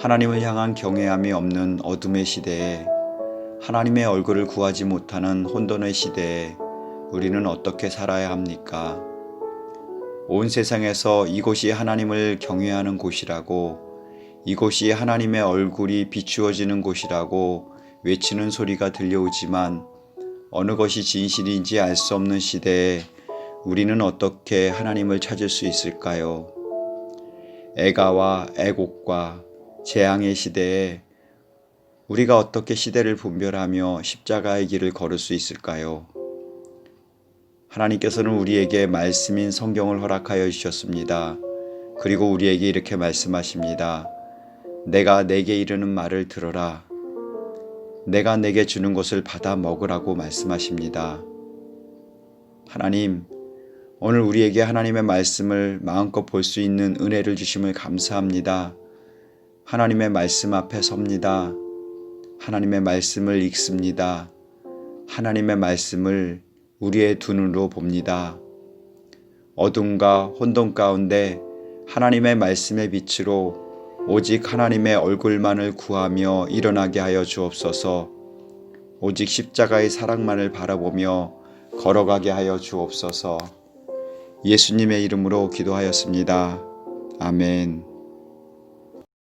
하나님을 향한 경외함이 없는 어둠의 시대에 하나님의 얼굴을 구하지 못하는 혼돈의 시대에 우리는 어떻게 살아야 합니까? 온 세상에서 이곳이 하나님을 경외하는 곳이라고 이곳이 하나님의 얼굴이 비추어지는 곳이라고 외치는 소리가 들려오지만 어느 것이 진실인지 알 수 없는 시대에 우리는 어떻게 하나님을 찾을 수 있을까요? 애가와 애곡과 재앙의 시대에 우리가 어떻게 시대를 분별하며 십자가의 길을 걸을 수 있을까요? 하나님께서는 우리에게 말씀인 성경을 허락하여 주셨습니다. 그리고 우리에게 이렇게 말씀하십니다. 내가 내게 이르는 말을 들어라. 내가 내게 주는 것을 받아 먹으라고 말씀하십니다. 하나님, 오늘 우리에게 하나님의 말씀을 마음껏 볼 수 있는 은혜를 주심을 감사합니다. 하나님의 말씀 앞에 섭니다. 하나님의 말씀을 읽습니다. 하나님의 말씀을 우리의 두 눈으로 봅니다. 어둠과 혼돈 가운데 하나님의 말씀의 빛으로 오직 하나님의 얼굴만을 구하며 일어나게 하여 주옵소서. 오직 십자가의 사랑만을 바라보며 걸어가게 하여 주옵소서. 예수님의 이름으로 기도하였습니다. 아멘.